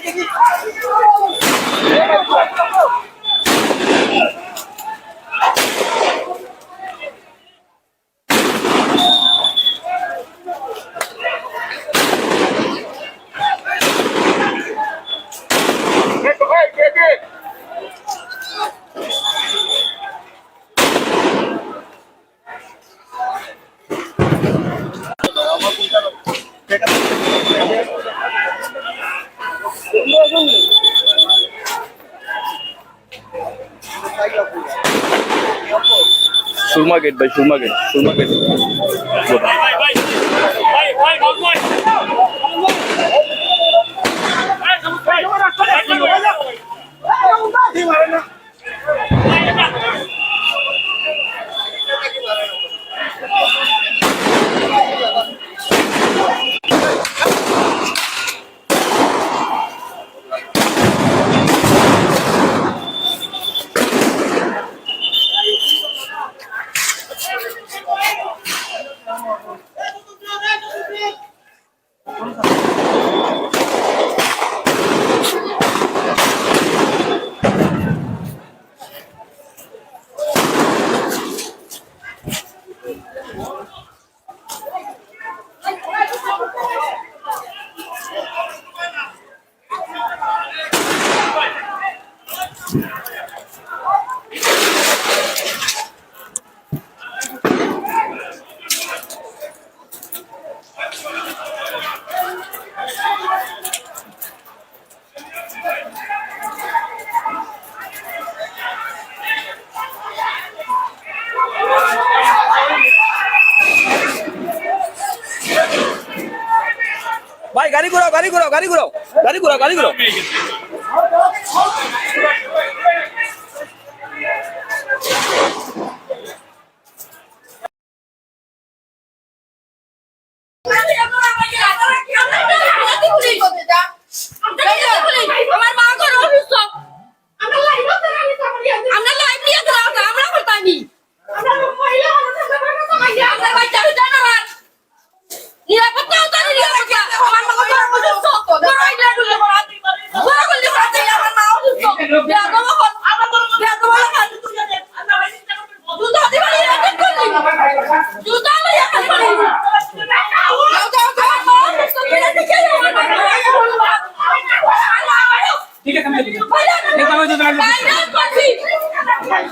Thank you. Surma gate ভাই Surma gate Surma gate ভাই গাড়ি ঘুরাও গাড়ি ঘুরাও গাড়ি ঘুরাও গাড়ি ঘুরাও গাড়ি ঘুরাও আমার মা করে অসুস্থ আমরা লাইভ নিয়ে দিলাম আমরা করতানি আপনার বাচ্চা জানাবার নিরাপত্তাও তো নিরাপত্তা আমার মা করে অসুস্থ বড় আইডিয়া দিলে বড় বড় করলে বড় দিলে আমার মা অসুস্থ বিয়া দেবো কোন আমার বড় বিয়া দেবো না জুতা দিবা নি রাখেন করলি জুতা লইয়া খালি মারি যাও যাও যাও আমার মা অসুস্থ বিনা দেখে আমার মা ঠিক আছে আমি দেখি। বাইরে এই বাবা যদি আমি- বাইরে করছি আপনারা জানেন এই কথা কার কথা কার?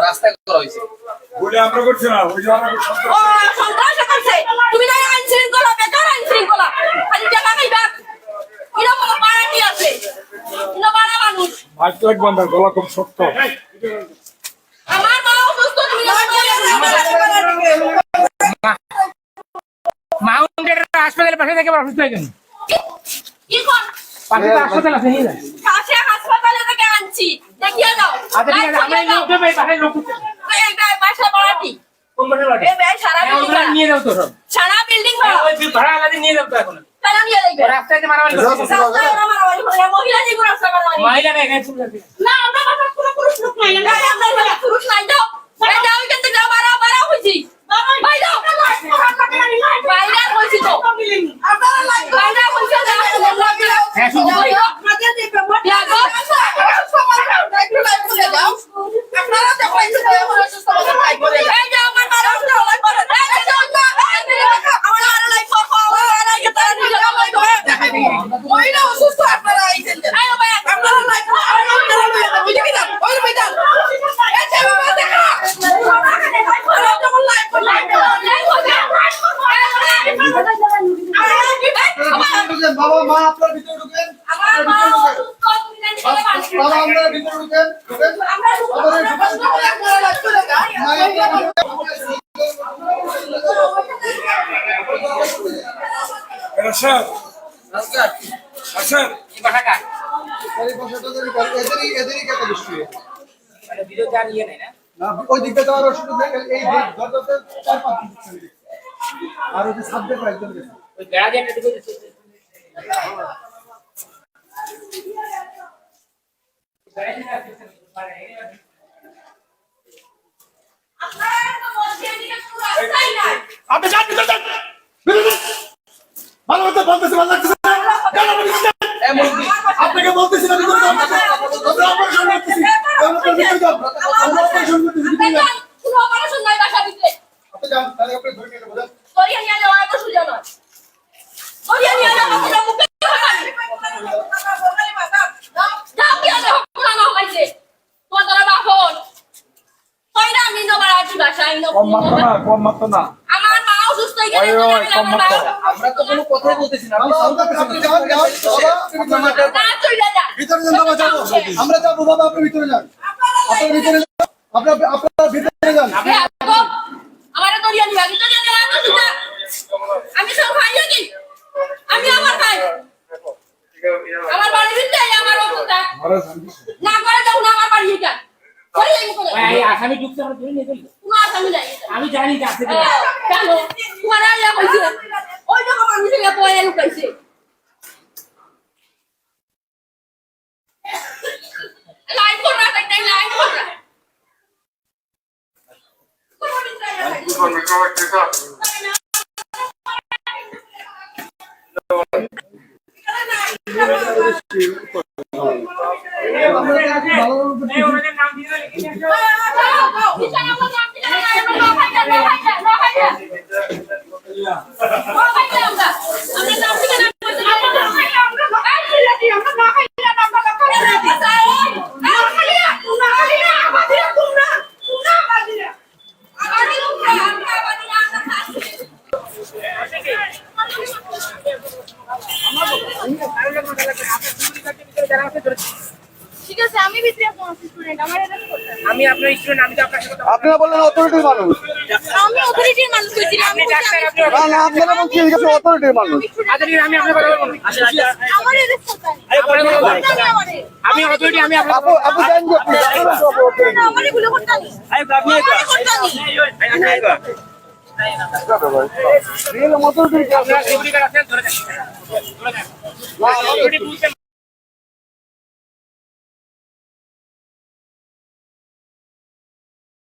রাস্তায় করা হয়েছে বলে আমরা করছি না ওই যে আমরা করছি। তুমি না আইন শৃঙ্খলা বেকার আইন শৃঙ্খলা খালি টাকা খাইবা এটা কোনো বাড়াটি আছে এটা বাড়া মানুষ লাইট বন্ধ গলা খুব শক্ত আমার মা অসুস্থ তুমি মাউন্টের হাসপাতালের পাশে থেকে অসুস্থ হয়ে গেল কি? কর? পাশে হাসপাতাল আছে কাছে হাসপাতালে থেকে আনছি দেখিয়ে দাও আচ্ছা ঠিক আছে আমরা লোক দেবো এই পাশের লোক এই বাসা বাড়াটি কোন পাশে বাড়ি। এই গায়ে সারা বিল্ডিং নিয়ে যাও তো সব। সারা বিল্ডিং ভাড়া ওই ভাড়া আলাদা নিয়ে যাও তো এখন। কেন নিয়ে যাইবে রাস্তায় মারামারি করছে। রাস্তায় মারামারি করে, মহিলা মারামারি মহিলা না এখানে না আমরা বাসা কোনো পুরুষ লোক নাই না আপনার পুরুষ নাই দাও বাবা মা আপনার ভিতরে ঢুকেন। আমার মা অসুস্থ তুমি জানি ছেলে বাড়ি বাবা আপনারা ভিতরে ঢুকেন। ঢুকেন। আমরা মা স্যার। স্যার এই এই বছরটা যদি করে, এদেরই এদেরই কেটে বৃষ্টি মানে ভিডিও যা নিয়ে না? না ওই দিকটা যাওয়ার ওষুধ এই দরজাতে চার পাঁচ দিন আর ওই যে সাবজেক্ট ওই একটা ঢুকে আপনি যান ভিতরে যান ভালো মতো বলতেছি ভালো লাগতেছে না? কেন বলতেছি না? আপনাকে বলতেছি না ভিতরে যান আমরা অপারেশন করতেছি আমরা ভিতরে যান আমরা অপারেশন করতেছি ভিতরে যান কোনো অপারেশন নাই বাসা ভিতরে আপনি যান তাহলে আপনি ধরে নিয়ে যাবেন দরিয়া নিয়ে যাওয়া এত সোজা নয় দরিয়া নিয়ে যাওয়া কোনো মুখে যাও কি আছে কোনো না হইছে তোমার তোরা বাপন কইরা আমি নবার আছি বাসায় ন কম মাত্র না কম মাত্র না। আমার মা অসুস্থ হয়ে গেছে কম মাত্র। আমরা তো কোনো কথাই বলতেছি না আপনি সাউন্ড আপনি যান ভিতরে যান বাবা যাব। আমরা যাব বাবা আপনি ভিতরে যান। আপনার ভিতরে যান। আপনার আপনার ভিতরে যান আমার আমি সব খাই নাকি? আমি আমার খাই। আমার বাড়ির ভিতরে আমার অবস্থা। না করে যাও না আমার বাড়ি এটা আসামি ঢুকছে আমরা ধরে নিয়ে চলি কোনো আসামি নাই আমি জানি যে আছে হ্যাঁ, কেন তোমার আইয়া কইছে ওই তো আমার মিশে গিয়ে পয়লা লুকাইছে লাইন কর না তাই তাই লাইন কর না। ভালো এই ওনাদের নাম দিয়ে লিখে ঠিক আছে আমি ভিতরে কোন স্টুডেন্ট আমার এটা করতে আমি আপনার স্টুডেন্ট আমি তো আপনার সাথে কথা আপনারা বললেন অথরিটির মানুষ। আমি অথরিটির মানুষ কইছি আমি ডাক্তার আপনি না না আপনারা বলছেন আছে অথরিটির মানুষ। আচ্ছা আমি আপনার কথা বলব আমার এটা করতে আপনার কথা বলব। না। আমারে। আমি অথরিটি আমি আপনার আপু আপু জানেন যে আপনি। আমারে গুলো করতে নি আমারে করতে নি Real authority কে আপনার সিকিউরিটি গার্ড আছেন ধরে দেন। ধরে দেন। বুঝতে